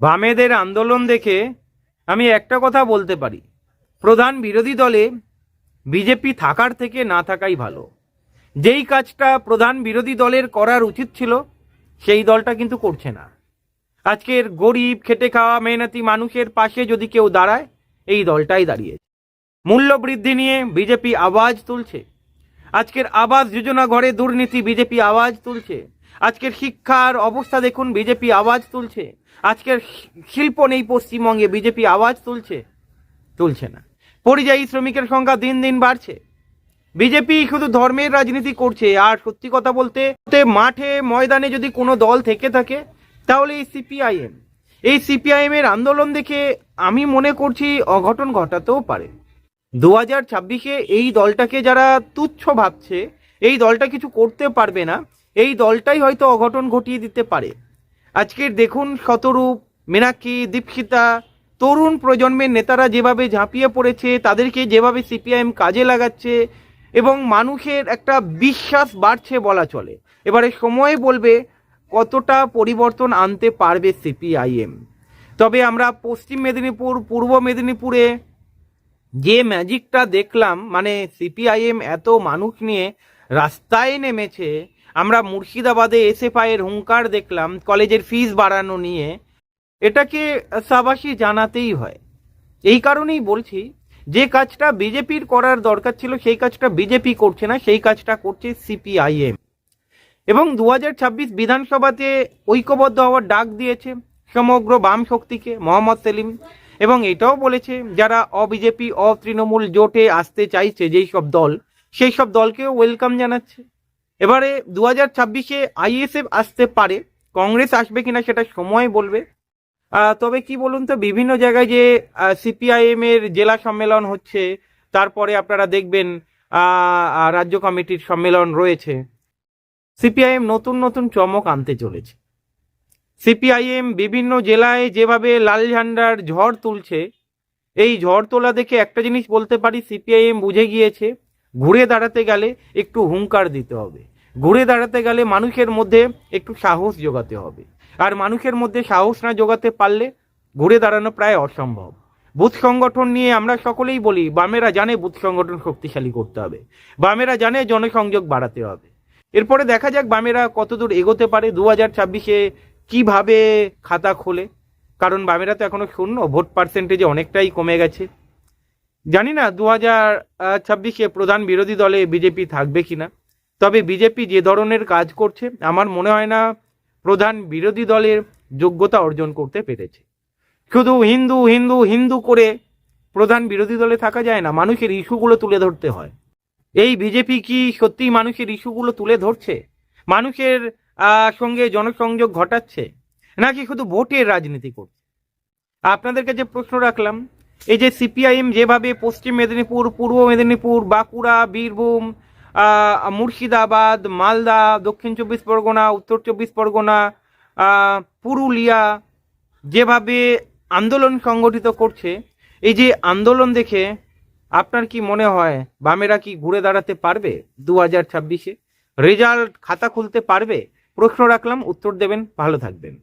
বামেদের আন্দোলন দেখে আমি একটা কথা বলতে পারি। প্রধান বিরোধী দলে বিজেপি থাকার থেকে না থাকাই ভালো। যেই কাজটা প্রধান বিরোধী দলের করার উচিত ছিল, সেই দলটা কিন্তু করছে না। আজকের গরিব, খেটে খাওয়া, মেহনতি মানুষের পাশে যদি কেউ দাঁড়ায়, এই দলটাই দাঁড়িয়েছে। মূল্য বৃদ্ধি নিয়ে বিজেপি আওয়াজ তুলছে। আজকের আবাস যোজনা ঘরে দুর্নীতি, বিজেপি আওয়াজ তুলছে। আজকের শিক্ষার অবস্থা দেখুন বিজেপি আওয়াজ তুলছে। আজকের শিল্প নেই পশ্চিমবঙ্গে বিজেপি আওয়াজ তুলছে। তুলছে না। পরিযায়ী শ্রমিকের সংখ্যা দিন দিন বাড়ছে। বিজেপি শুধু ধর্মের রাজনীতি করছে, আর সত্যি কথা বলতে মাঠে, ময়দানে যদি কোনো দল থেকে থাকে, তাহলে এই সিপিআইএম এই সিপিআইএম এর আন্দোলন দেখে আমি মনে করছি অঘটন ঘটাতেও পারে। দু হাজার ছাব্বিশে এই দলটাকে যারা তুচ্ছ ভাবছে, এই দলটা কিছু করতে পারবে না এই দলটাই হয়তো অঘটন ঘটিয়ে দিতে পারে। আজকের দেখুন শতরূপ, মীনাক্ষী, দীপশিতা, তরুণ প্রজন্মের নেতারা যেভাবে ঝাঁপিয়ে পড়েছে, তাদেরকে যেভাবে সিপিআইএম কাজে লাগাচ্ছে এবং মানুষের একটা বিশ্বাস বাড়ছে বলা চলে। এবারে সময় বলবে কতটা পরিবর্তন আনতে পারবে সিপিআইএম। তবে আমরা পশ্চিম মেদিনীপুর, পূর্ব মেদিনীপুরে যে ম্যাজিকটা দেখলাম মানে সিপিআইএম এত মানুষ নিয়ে রাস্তায় নেমেছে। আমরা মুর্শিদাবাদে এসএফআই এর হুঙ্কার দেখলাম, কলেজের ফিস বাড়ানো নিয়ে। এটাকে সাবাসী জানাতেই হয়। এই কারণেই বলছি, যে কাজটা বিজেপির করার দরকার ছিল, সেই কাজটা বিজেপি করছে না, সেই কাজটা করছে সিপিআইএম। এবং দু হাজার ছাব্বিশ বিধানসভাতে ঐক্যবদ্ধ হওয়ার ডাক দিয়েছে সমগ্র বাম শক্তিকে, মোহাম্মদ সেলিম। এবং এটাও বলেছে, যারা অবিজেপি, অতৃণমূল জোটে আসতে চাইছে, যেই সব দল সেই সব দলকেও ওয়েলকাম জানাচ্ছে। এবারে দু হাজার ছাব্বিশে আইএসএফ আসতে পারে, কংগ্রেস আসবে কিনা সেটা সময় বলবে। তবে কি বলুন তো, বিভিন্ন জায়গায় যে সিপিআইএম এর জেলা সম্মেলন হচ্ছে, তারপরে আপনারা দেখবেন রাজ্য কমিটির সম্মেলন রয়েছে। সিপিআইএম নতুন নতুন চমক আনতে চলেছে। সিপিআইএম বিভিন্ন জেলায় যেভাবে লাল ঝান্ডার ঝড় তুলছে, এই ঝড় তোলা দেখে একটা জিনিস বলতে পারি সিপিআইএম বুঝে গিয়েছে ঘুরে দাঁড়াতে গেলে একটু হুঙ্কার দিতে হবে। ঘুরে দাঁড়াতে গেলে মানুষের মধ্যে একটু সাহস যোগাতে হবে। আর মানুষের মধ্যে সাহস না যোগাতে পারলে ঘুরে দাঁড়ানো প্রায় অসম্ভব। বুথ সংগঠন নিয়ে আমরা সকলেই বলি, বামেরা জানে বুথ সংগঠন শক্তিশালী করতে হবে। বামেরা জানে জনসংযোগ বাড়াতে হবে। এরপরে দেখা যাক বামেরা কতদূর এগোতে পারে দু হাজার ছাব্বিশে কীভাবে খাতা খোলে। কারণ বামেরা তো এখনও শূন্য, ভোট পার্সেন্টেজে অনেকটাই কমে গেছে। জানি না দু হাজার ছাব্বিশে প্রধান বিরোধী দলে বিজেপি থাকবে কি না তবে বিজেপি যে ধরনের কাজ করছে, আমার মনে হয় না প্রধান বিরোধী দলের যোগ্যতা অর্জন করতে পেরেছে। শুধু হিন্দু হিন্দু হিন্দু করে প্রধান বিরোধী দলে থাকা যায় না, মানুষের ইস্যুগুলো তুলে ধরতে হয়। এই বিজেপি কি সত্যিই মানুষের ইস্যুগুলো তুলে ধরছে? মানুষের সঙ্গে জনসংযোগ ঘটাচ্ছে? নাকি শুধু ভোটের রাজনীতি করছে? আপনাদের কাছে প্রশ্ন রাখলাম এই যে সিপিআইএম যেভাবে পশ্চিম মেদিনীপুর, পূর্ব মেদিনীপুর, বাঁকুড়া, বীরভূম মুর্শিদাবাদ, মালদা, দক্ষিণ চব্বিশ পরগনা, উত্তর চব্বিশ পরগনা পুরুলিয়া যেভাবে আন্দোলন সংগঠিত করছে, এই যে আন্দোলন দেখে আপনার কি মনে হয় বামেরা কি ঘুরে দাঁড়াতে পারবে দু হাজার ছাব্বিশে? রেজাল্ট খাতা খুলতে পারবে? প্রশ্ন রাখলাম, উত্তর দেবেন, ভালো থাকবেন।